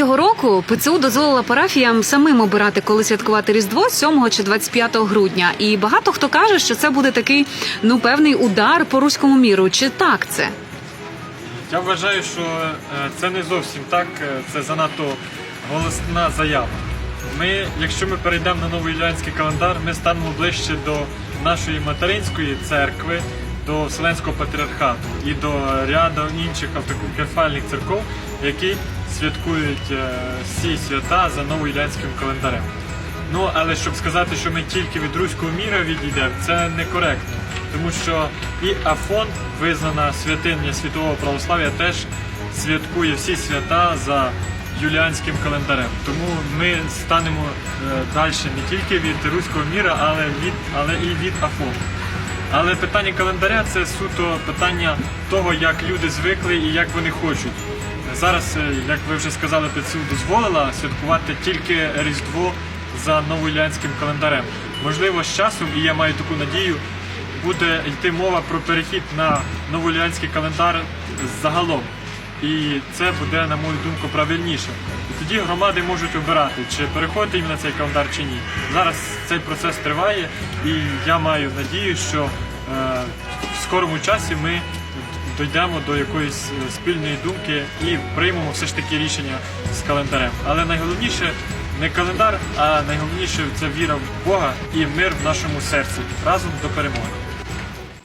Цього року ПЦУ дозволила парафіям самим обирати, коли святкувати Різдво 7 чи 25 грудня. І багато хто каже, що це буде такий ну певний удар по руському міру. Чи так це? Я вважаю, що е, це не зовсім так, е, це занадто голосна заява. Ми, якщо ми перейдемо на новий юліанський календар, ми станемо ближче до нашої материнської церкви, до Вселенського патріархату і до ряду інших автокефальних церков, які святкують е, всі свята за новоюліанським календарем. Ну, але щоб сказати, що ми тільки від руського міра відійдемо, це некоректно. Тому що і Афон, визнана святиня світового православ'я, теж святкує всі свята за юліанським календарем. Тому ми станемо е, далі не тільки від руського міра, але, від, але і від Афону. Але питання календаря це суто питання того, як люди звикли і як вони хочуть. Зараз, е, як ви вже сказали, ПЦУ дозволила святкувати тільки Різдво за новоюліанським календарем. Можливо, з часом, і я маю таку надію, буде йти мова про перехід на новоюліанський календар загалом. І це буде, на мою думку, правильніше. Тоді громади можуть обирати, чи переходити їм на цей календар чи ні. Зараз цей процес триває, і я маю надію, що е, в скорому часі ми дійдемо до якоїсь е, спільної думки і приймемо все ж таки рішення з календарем. Але найголовніше не календар, а найголовніше це віра в Бога і мир в нашому серці разом до перемоги.